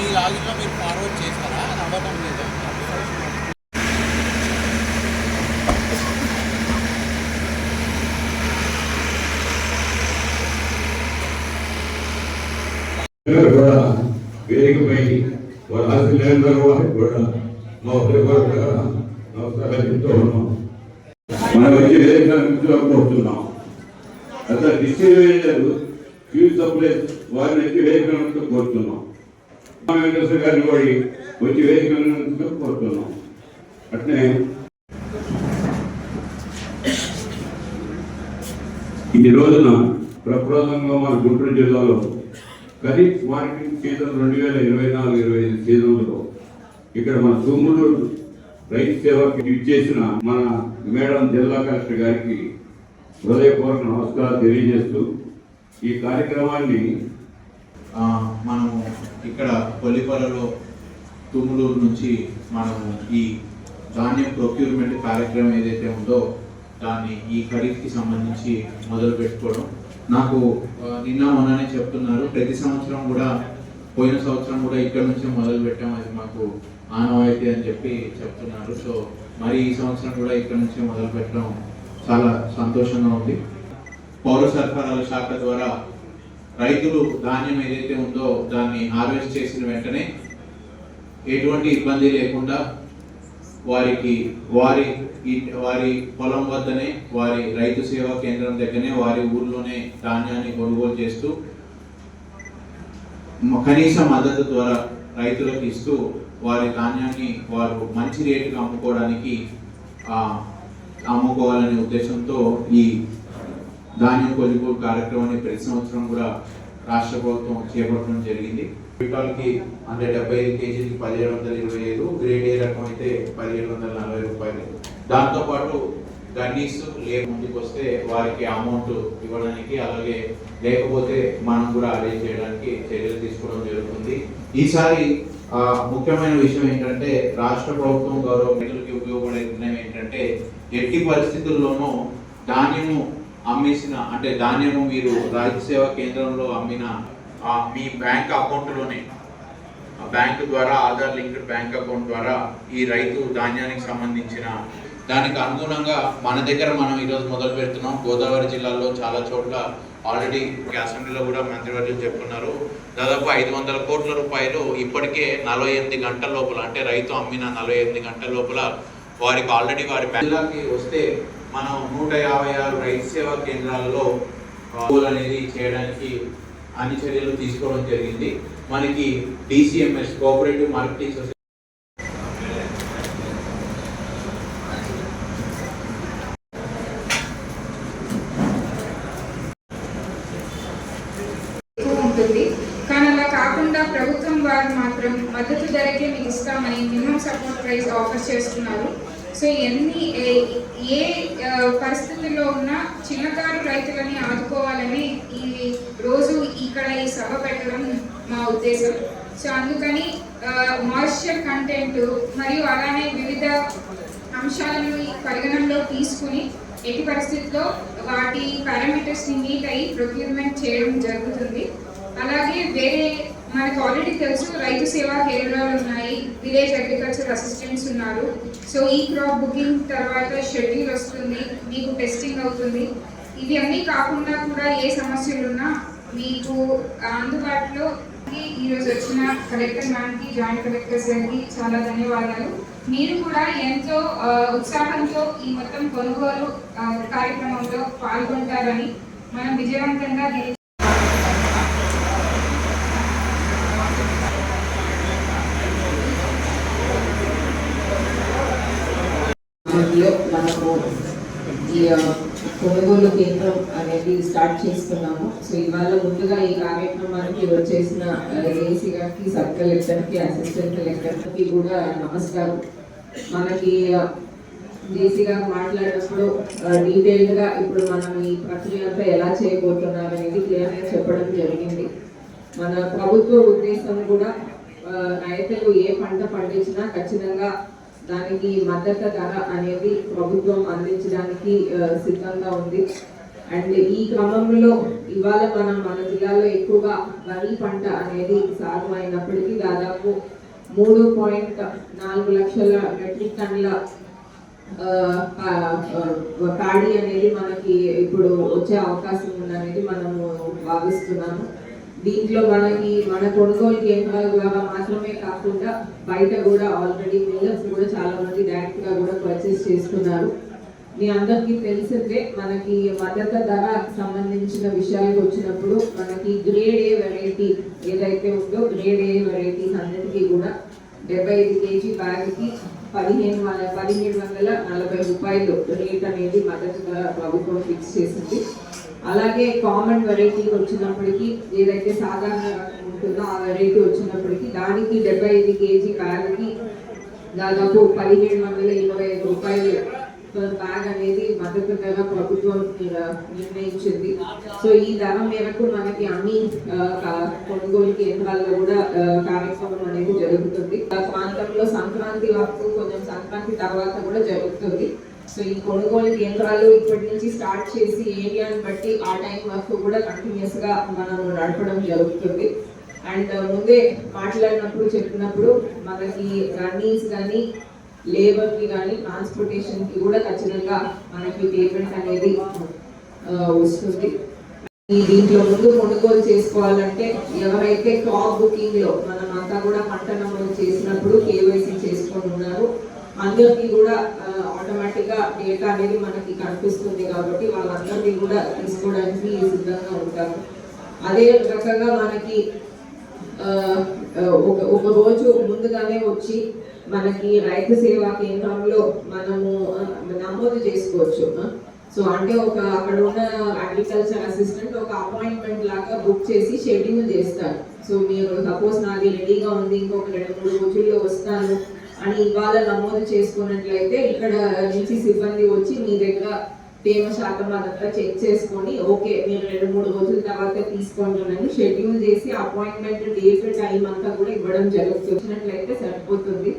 మీ లాగిన్లో మీరు ఫార్వర్డ్ చేస్తారా? అది అవ్వటం లేదు? కూడా వేదికపై వారి ఆశీర్వాదాలు వారికి కూడా మా హృదయపూర్వక నమస్కారాలు చెప్తూ ఉన్నాం మనం వచ్చి వేదిక కోరుతున్నాం అసలు డిస్ట్రిబ్యూటర్ ఫ్యూజ్ సప్లై వారిని వచ్చి వేదిక కోరుతున్నాం. వెంకటేశ్వర గారిని కూడా వచ్చి వేదిక కోరుతున్నాం అట్నే ఈ రోజున ప్రప్రదంగా మన గుంటూరు జిల్లాలో ఖరీఫ్ మార్కెటింగ్ సీజన్ రెండు వేల ఇరవై నాలుగు ఇరవై ఐదు సీజన్లో ఇక్కడ మన తుమ్ముడు రైతు సేవకి ఇచ్చేసిన మన మేడం జిల్లా కలెక్టర్ గారికి హృదయపూర్వక నమస్కారాలు తెలియజేస్తూ ఈ కార్యక్రమాన్ని మనము ఇక్కడ కొల్లిపల్లలో తుమ్ములూరు నుంచి మనము ఈ ధాన్యం ప్రొక్యూర్మెంట్ కార్యక్రమం ఏదైతే ఉందో దాన్ని ఈ ఖరీఫ్కి సంబంధించి మొదలు పెట్టుకోవడం. నాకు నిన్న మొన్ననే చెప్తున్నారు. ప్రతి సంవత్సరం కూడా పోయిన సంవత్సరం కూడా ఇక్కడ నుంచే మొదలు పెట్టాం. అది మాకు ఆనవాయితీ అని చెప్పి చెప్తున్నారు. సో మరి ఈ సంవత్సరం కూడా ఇక్కడ నుంచే మొదలు పెట్టడం చాలా సంతోషంగా ఉంది. పౌర సరఫరాల శాఖ ద్వారా రైతులు ధాన్యం ఏదైతే ఉందో దాన్ని హార్వెస్ట్ చేసిన వెంటనే ఎటువంటి ఇబ్బంది లేకుండా వారికి వారి వారి పొలం వద్దనే వారి రైతు సేవా కేంద్రం దగ్గరనే వారి ఊర్లోనే ధాన్యాన్ని కొనుగోలు చేస్తూ కనీస మద్దతు ద్వారా రైతులకు ఇస్తూ వారి ధాన్యాన్ని వారు మంచి రేటుకి అమ్ముకోవడానికి అమ్ముకోవాలనే ఉద్దేశంతో ఈ ధాన్యం కొనుగోలు కార్యక్రమాన్ని ప్రతి సంవత్సరం కూడా రాష్ట్ర ప్రభుత్వం చేపట్టడం జరిగింది. క్వింటాల్కి అంటే డెబ్బై ఐదు కేజీలకి పదిహేడు వందల ఇరవై ఐదు గ్రేడ్ ఏ రకం అయితే పదిహేడు వందల నలభై రూపాయలు. దాంతోపాటు గన్నీస్ లే ముందుకు వస్తే వారికి అమౌంట్ ఇవ్వడానికి అలాగే లేకపోతే మనం కూడా అరేంజ్ చేయడానికి చర్యలు తీసుకోవడం జరుగుతుంది. ఈసారి ముఖ్యమైన విషయం ఏంటంటే రాష్ట్ర ప్రభుత్వం గౌరవ రైతులకి ఉపయోగపడే నిర్ణయం ఏంటంటే ఎట్టి పరిస్థితుల్లోనూ ధాన్యము అమ్మేసిన అంటే ధాన్యము మీరు రైతు సేవా కేంద్రంలో అమ్మిన ఆ, మీ బ్యాంక్ అకౌంట్లోనే ఆ బ్యాంకు ద్వారా ఆధార్ లింక్డ్ బ్యాంక్ అకౌంట్ ద్వారా ఈ రైతు ధాన్యానికి సంబంధించిన దానికి అనుగుణంగా మన దగ్గర మనం ఈరోజు మొదలు పెడుతున్నాం. గోదావరి జిల్లాలో చాలా చోట్ల ఆల్రెడీ అసెంబ్లీలో కూడా మంత్రివర్యులు చెప్పుకున్నారు దాదాపు ఐదు వందల కోట్ల రూపాయలు ఇప్పటికే నలభై ఎనిమిది గంటల లోపల అంటే రైతు అమ్మిన నలభై ఎనిమిది గంటల లోపల వారికి ఆల్రెడీ వారి జిల్లాకి వస్తే మనం నూట యాభై ఆరు రైతు సేవా కేంద్రాలలో కొనుగోలు అనేది చేయడానికి అన్ని చర్యలు తీసుకోవడం జరిగింది. మనకి డిసిఎంఎస్ కోఆపరేటివ్ మార్కెటింగ్ సొసైటీ కానీ అలా కాకుండా ప్రభుత్వం వారు మాత్రం మద్దతు ధరకే మీకు ఇస్తామని మినిమం సపోర్ట్ ప్రైస్ ఆఫర్ చేస్తున్నారు. సో ఎన్ని ఏ- ఏ పరిస్థితుల్లో ఉన్నా చిన్నకారు రైతులని ఆదుకోవాలని ఈ రోజు ఇక్కడ ఈ సభ పెట్టడం మా ఉద్దేశం. సో అందుకని మాయిశ్చర్ కంటెంట్ మరియు అలానే వివిధ అంశాలను ఈ పరిగణనలో తీసుకుని ఎట్టి పరిస్థితుల్లో వాటి పారామీటర్స్ని మీట్ అయ్యి ప్రొక్యూర్మెంట్ చేయడం జరుగుతుంది. అలాగే వేరే మనకు ఆల్రెడీ తెలుసు రైతు సేవా కేంద్రాలు ఉన్నాయి విలేజ్ అగ్రికల్చర్ అసిస్టెంట్స్ ఉన్నారు. సో ఈ క్రాప్ బుకింగ్ తర్వాత షెడ్యూల్ వస్తుంది మీకు టెస్టింగ్ అవుతుంది. ఇవి అన్నీ కాకుండా కూడా ఏ సమస్యలు ఉన్నా మీకు అందుబాటులో ఈరోజు వచ్చిన కలెక్టర్ మ్యామ్కి జాయింట్ కలెక్టర్ సార్కి చాలా ధన్యవాదాలు. మీరు కూడా ఎంతో ఉత్సాహంతో ఈ మొత్తం కొనుగోలు కార్యక్రమంలో పాల్గొంటారని మనం విజయవంతంగా దీన్ని మనము ఈ కొనుగోలు కేంద్రం అనేది స్టార్ట్ చేస్తున్నాము. సో ఇవాళ ముందుగా ఈ కార్యక్రమానికి వచ్చేసిన ఏసీ గారికి సబ్ కలెక్టర్కి అసిస్టెంట్ కలెక్టర్కి కూడా నమస్కారం. మనకి జేసీ గారు మాట్లాడినప్పుడు డీటెయిల్డ్గా ఇప్పుడు మనం ఈ ప్రక్రియ అంతా ఎలా చేయబోతున్నారు అనేది క్లియర్గా చెప్పడం జరిగింది. మన ప్రభుత్వ ఉద్దేశం కూడా రైతులు ఏ పంట పండించినా ఖచ్చితంగా దానికి మద్దతు ధర అనేది ప్రభుత్వం అందించడానికి సిద్ధంగా ఉంది. అండ్ ఈ క్రమంలో ఇవాళ మనం మన జిల్లాలో ఎక్కువగా వరి పంట అనేది సాగు అయినప్పటికీ దాదాపు మూడు పాయింట్ నాలుగు లక్షల మెట్రిక్ టన్నుల పాడి అనేది మనకి ఇప్పుడు వచ్చే అవకాశం ఉందనేది మనము భావిస్తున్నాము. దీంట్లో మనకి మన కొనుగోలు కేంద్రాల ద్వారా మాత్రమే కాకుండా బయట కూడా ఆల్రెడీ మిల్లర్స్ కూడా చాలా మంది డైరెక్ట్గా కూడా పర్చేస్ చేస్తున్నారు మీ అందరికీ తెలిసిందే మనకి మద్దతు ధర సంబంధించిన విషయాలకు వచ్చినప్పుడు మనకి గ్రేడ్ ఏ వెరైటీ ఏదైతే ఉందో గ్రేడ్ ఏ వెరైటీస్ అన్నిటికీ కూడా డెబ్బై ఐదు కేజీ బ్యాగ్కి పదిహేను వందల పదిహేడు వందల నలభై రూపాయలు రేట్ అనేది మద్దతు ధర ప్రభుత్వం ఫిక్స్ చేసింది. అలాగే కామన్ వెరైటీ వచ్చినప్పటికీ ఏదైతే సాధారణ రకం ఉంటుందో ఆ వెరైటీ వచ్చినప్పటికీ దానికి డెబ్బై ఐదు కేజీ బ్యాగ్కి దాదాపు పదిహేడు వందల ఇరవై ఐదు రూపాయలు బ్యాగ్ అనేది మద్దతు ధర ప్రభుత్వం నిర్ణయించింది. సో ఈ ధర మేరకు మనకి అన్ని కొనుగోలు కేంద్రాల్లో కూడా కార్యక్రమం అనేది జరుగుతుంది. ప్రాంతంలో సంక్రాంతి వరకు కొంచెం సంక్రాంతి తర్వాత కూడా జరుగుతుంది. సో ఈ కొనుగోలు కేంద్రాలు ఇప్పటి నుంచి స్టార్ట్ చేసి ఏరియాని బట్టి ఆ టైం వరకు కూడా కంటిన్యూస్గా మనం నడపడం జరుగుతుంది. అండ్ uh, ముందే మాట్లాడినప్పుడు చెప్పినప్పుడు మనకి రన్నింగ్స్ కానీ లేబర్కి కానీ ట్రాన్స్పోర్టేషన్కి కూడా ఖచ్చితంగా మనకి పేమెంట్ అనేది uh, వస్తుంది. ఈ దీంట్లో ముందు కొనుగోలు చేసుకోవాలంటే ఎవరైతే క్రాప్ బుకింగ్లో మనం అంతా కూడా పంట నమోదు చేసినప్పుడు కేవైసీ చేసుకొని ఉన్నారు అందరికీ కూడా ఆటోమేటిక్గా డేటా అనేది మనకి కనిపిస్తుంది కాబట్టి వాళ్ళందరినీ కూడా తీసుకోవడానికి సిద్ధంగా ఉంటారు. అదే రకంగా మనకి ఒక ఒక రోజు ముందుగానే వచ్చి మనకి రైతు సేవా కేంద్రంలో మనము నమోదు చేసుకోవచ్చు. సో అంటే ఒక అక్కడ ఉన్న అగ్రికల్చర్ అసిస్టెంట్ ఒక అపాయింట్మెంట్ లాగా బుక్ చేసి షెడ్యూల్ చేస్తారు. సో మీరు సపోజ్ నాది రెడీగా ఉంది ఇంకొక రెండు మూడు రోజుల్లో వస్తాను అని ఇవాళ నమోదు చేసుకున్నట్లయితే ఇక్కడ నుంచి సిబ్బంది వచ్చి మీ దగ్గర తేమ శాతం అదంతా చెక్ చేసుకొని ఓకే మీరు రెండు మూడు రోజుల తర్వాత తీసుకుంటానని షెడ్యూల్ చేసి అపాయింట్మెంట్ డేట్ టైం అంతా కూడా ఇవ్వడం జరుగుతుంది. వచ్చినట్లయితే సరిపోతుంది.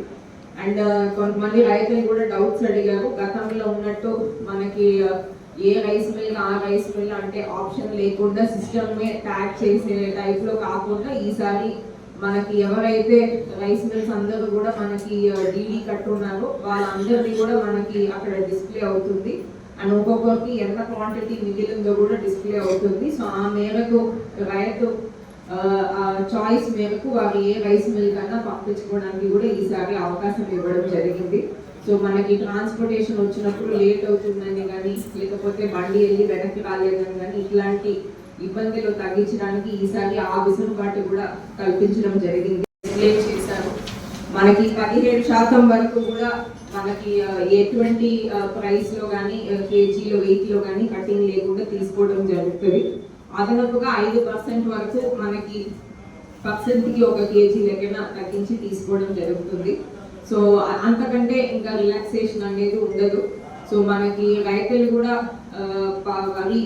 అండ్ uh, కొంతమంది రైతులు కూడా డౌట్స్ అడిగారు. గతంలో ఉన్నట్టు మనకి uh, ఏ రైస్ మిల్ ఆ రైస్ మిల్ అంటే ఆప్షన్ లేకుండా సిస్టమ్ ట్యాగ్ చేసే టైప్లో కాకుండా ఈసారి మనకి ఎవరైతే రైస్ మిల్స్ అందరూ కూడా మనకి డీడీ కట్టున్నారో వాళ్ళందరినీ కూడా మనకి అక్కడ డిస్ప్లే అవుతుంది. అండ్ ఒక్కొక్కరికి ఎంత క్వాంటిటీ మిగిలిందో కూడా డిస్ప్లే అవుతుంది. సో ఆ మేరకు రైతు చాయిస్ మేరకు వారు ఏ రైస్ మిల్ కన్నా పంపించుకోవడానికి కూడా ఈసారి అవకాశం ఇవ్వడం జరిగింది. సో మనకి ట్రాన్స్పోర్టేషన్ వచ్చినప్పుడు లేట్ అవుతుందని కానీ లేకపోతే బండి వెళ్ళి వెనక్కి రాలేదని కానీ ఇట్లాంటి ఇబ్బందులు తగ్గించడానికి ఈసారి ఆ వెసులుబాటు కూడా కల్పించడం జరిగింది. చేశారు? మనకి పదిహేడు శాతం వరకు కూడా మనకి ఎటువంటి ప్రైస్లో కానీ కేజీలో వెయిట్లో కానీ కటింగ్ లేకుండా తీసుకోవడం జరుగుతుంది. అదనపుగా ఐదు పర్సెంట్ వరకు మనకి పర్సెంట్కి ఒక కేజీ లెక్కన తగ్గించి తీసుకోవడం జరుగుతుంది. సో అంతకంటే ఇంకా రిలాక్సేషన్ అనేది ఉండదు. సో మనకి రైతులు కూడా అవి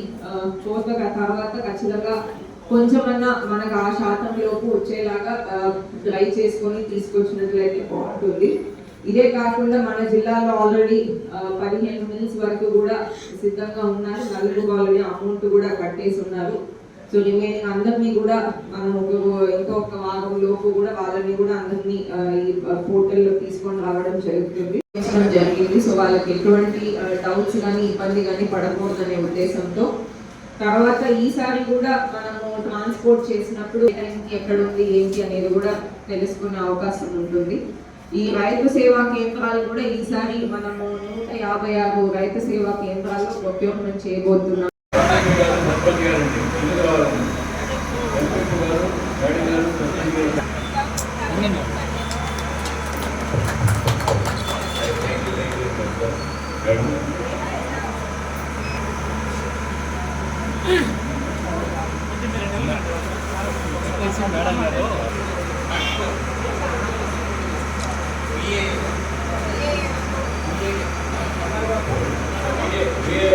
కోత తర్వాత ఖచ్చితంగా కొంచెమన్నా మనకు ఆ శాతం లోపు వచ్చేలాగా ట్రై చేసుకొని తీసుకొచ్చినట్లయితే బాగుంటుంది. ఇదే కాకుండా మన జిల్లాలో ఆల్రెడీ పదిహేను మిల్స్ వరకు కూడా సిద్ధంగా ఉన్నారు. నలుగురు ఆల్రెడీ అమౌంట్ కూడా కట్టేసి ఉన్నారు. సో రిమైనింగ్ అందరినీ కూడా మనం ఒక ఇంకొక వారం లోపు కూడా వాళ్ళని కూడా అందరినీ ఆ, ఈ పోర్టల్లో తీసుకొని రావడం జరుగుతుంది. జరిగింది. సో వాళ్ళకి ఎటువంటి డౌట్స్ కానీ ఇబ్బంది కానీ పడకూడదనే ఉద్దేశంతో. తర్వాత ఈసారి కూడా మనము ట్రాన్స్పోర్ట్ చేసినప్పుడు ఎక్కడ ఉంది ఏంటి అనేది కూడా తెలుసుకునే అవకాశం ఉంటుంది. ఈ రైతు సేవా కేంద్రాలు కూడా ఈసారి మనము నూట యాభై ఆరు రైతు సేవా కేంద్రాల్లో ప్రొక్యూర్మెంట్ చేయబోతున్నాం.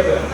দেবেন